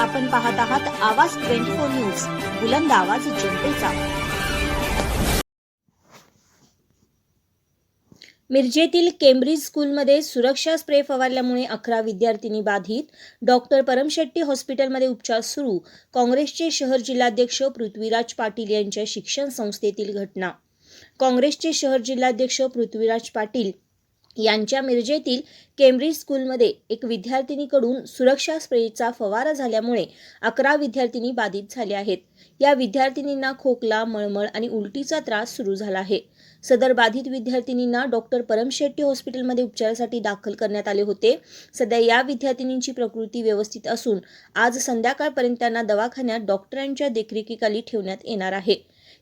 आपण पाहत आहात आवाज ट्वेंटी फोर न्यूज बुलंद आवाज जनतेचा. मिरजेतील केम्ब्रिज स्कूलमध्ये सुरक्षा स्प्रे फवारल्यामुळे अकरा विद्यार्थिनी बाधित. डॉक्टर परमशेट्टी हॉस्पिटलमध्ये उपचार सुरू. काँग्रेसचे शहर जिल्हाध्यक्ष पृथ्वीराज पाटील यांच्या शिक्षण संस्थेतील घटना. काँग्रेसचे शहर जिल्हाध्यक्ष पृथ्वीराज पाटील यांच्या मिरजेतील केम्ब्रिज स्कूलमध्ये एक विद्यार्थिनीकडून सुरक्षा स्प्रेचा फवारा झाल्यामुळे अकरा विद्यार्थिनी बाधित झाल्या आहेत. या विद्यार्थिनींना खोकला मळमळ आणि उलटीचा त्रास सुरू झाला आहे. सदर बाधित विद्यार्थिनींना डॉक्टर परमशेट्टी हॉस्पिटलमध्ये उपचारासाठी दाखल करण्यात आले होते. सध्या या विद्यार्थिनींची प्रकृती व्यवस्थित असून आज संध्याकाळपर्यंत त्यांना दवाखान्यात डॉक्टरांच्या देखरेखीखाली ठेवण्यात येणार आहे.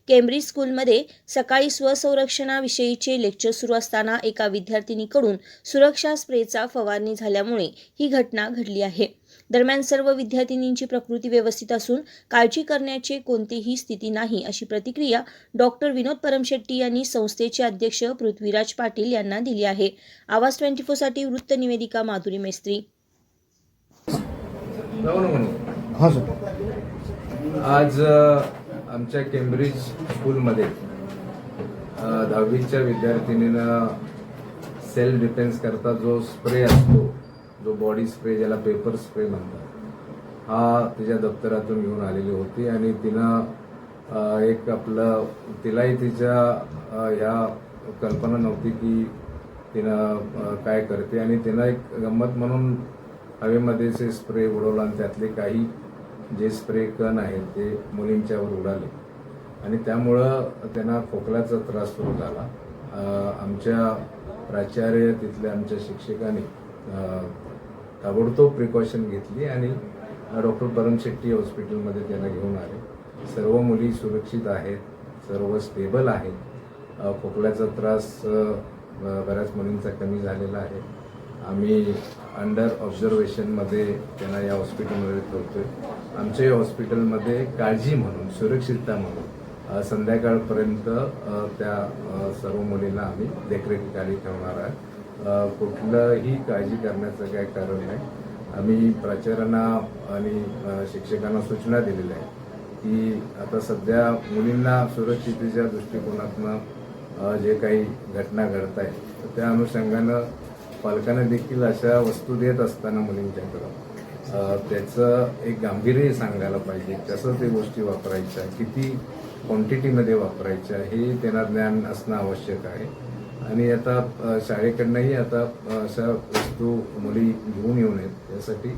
केम्ब्रिज स्कूलमध्ये सकाळी स्वसंरक्षणाविषयीचे लेक्चर सुरू असताना एका विद्यार्थिनीकडून सुरक्षा स्प्रेचा फवारणी झाल्यामुळे ही घटना घडली आहे. दरम्यान सर्व विद्यार्थिनींची प्रकृती व्यवस्थित असून काळजी करण्याची कोणतीही स्थिती नाही अशी प्रतिक्रिया डॉक्टर विनोद परमशेट्टी यांनी संस्थेचे अध्यक्ष पृथ्वीराज पाटील यांना दिली आहे. आवाज ट्वेंटी फोरसाठी वृत्त निवेदिका माधुरी मेस्त्री. आज आमच्या केम्ब्रिज स्कूलमध्ये दहावीच्या विद्यार्थिनीनं सेल्फ डिफेन्स करता जो स्प्रे असतो जो बॉडी स्प्रे ज्याला पेपर स्प्रे म्हणतात हा तिच्या दप्तरातून घेऊन आलेली होती आणि तिनं एक आपलं तिलाही तिच्या ह्या कल्पना नव्हती की तिनं काय करते आणि तिनं एक गंमत म्हणून हवेमध्ये जे स्प्रे उडवला आणि त्यातले काही जे स्प्रे कण आहेत ते मुलींच्यावर उडाले. आणि त्यामुळं त्यांना खोकल्याचा त्रास सुरू झाला. आमच्या प्राचार्य तिथल्या आमच्या शिक्षकांनी ताबडतोब प्रिकॉशन घेतली आणि डॉक्टर परम शेट्टी हॉस्पिटलमध्ये त्यांना घेऊन आले. सर्व मुली सुरक्षित आहेत सर्व स्टेबल आहेत. खोकल्याचा त्रास बऱ्याच मुलींचा कमी झालेला आहे. आम्ही अंडर ऑब्झर्वेशनमध्ये त्यांना या हॉस्पिटलमध्ये ठेवतोय. आमच्या या हॉस्पिटलमध्ये काळजी म्हणून सुरक्षितता म्हणून संध्याकाळपर्यंत त्या सर्व मुलींना आम्ही देखरेखीखाली ठेवणार आहे कुठलंही काळजी करण्याचं काही कारण नाही. आम्ही प्राचार्यांना आणि शिक्षकांना सूचना दिलेल्या आहे की आता सध्या मुलींना सुरक्षितेच्या दृष्टिकोनातनं जे काही घटना घडत आहेत त्या अनुषंगानं पालकांना देखील अशा वस्तू देत असताना मुलींच्याकडं त्याचं एक गांभीर्य सांगायला पाहिजे कसं ते गोष्टी वापरायच्या किती क्वांटिटीमध्ये वापरायच्या हे त्यांना ज्ञान असणं आवश्यक आहे. आणि आता शाळेकडनंही आता अशा वस्तू मुली घेऊन येऊ नयेत यासाठी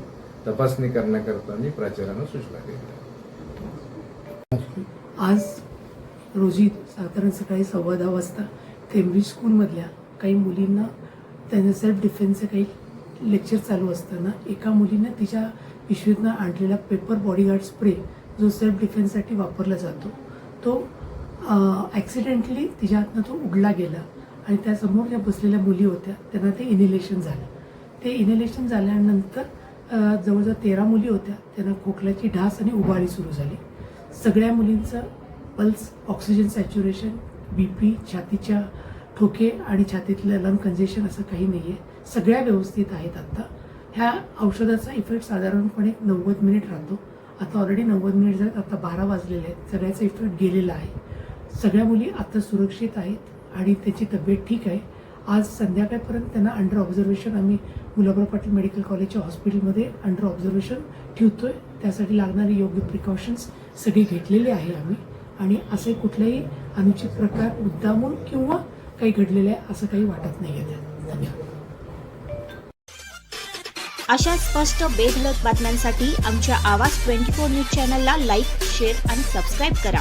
तपासणी करण्याकरता मी प्राचार्यांना सूचना दिल्या आज रोजी साधारण सकाळी सव्वा दहा वाजता केम्ब्रिज स्कूलमधल्या काही मुलींना त्यांचं सेल्फ डिफेन्सचं काही लेक्चर चालू असताना एका मुलीनं तिच्या पिशवीतनं आणलेला पेपर बॉडीगार्ड स्प्रे जो सेल्फ डिफेन्ससाठी वापरला जातो तो ॲक्सिडेंटली तिच्या हातनं तो उडला गेला आणि त्यासमोर ज्या बसलेल्या मुली होत्या त्यांना ते इनिलेशन झालं. ते इनिलेशन झाल्यानंतर जवळजवळ तेरा मुली होत्या त्यांना खोकल्याची ढास आणि उबाळी सुरू झाली. सगळ्या मुलींचं pulse oxygen saturation B P छातीच्या ठोके आणि छातीतलं लंग कंजेशन असं काही नाही आहे सगळ्या व्यवस्थित आहेत आत्ता ह्या औषधाचा इफेक्ट साधारणपणे नव्वद मिनिट राहतो. आता ऑलरेडी नव्वद मिनिट झालेत आता बारा वाजलेले आहेत. सगळ्याचा इफेक्ट गेलेला आहे. सगळ्या मुली आता सुरक्षित आहेत आणि त्याची तब्येत ठीक आहे. आज संध्याकाळपर्यंत त्यांना अंडर ऑब्झर्वेशन आम्ही मुलाबा पाटील मेडिकल कॉलेजच्या हॉस्पिटलमध्ये अंडर ऑब्झर्वेशन ठेवतो आहे त्यासाठी लागणारे योग्य प्रिकॉशन्स सगळी घेतलेले आहे आम्ही. आणि असे कुठलेही अनुचित प्रकार मुद्दामून किंवा काही घडलेलं आहे असं काही वाटत नाही आहे. धन्यवाद. अशा स्पष्ट बेधडक बातम्यांसाठी आमच्या आवाज ट्वेंटी फोर न्यूज चॅनलला लाईक शेअर आणि सबस्क्राईब करा.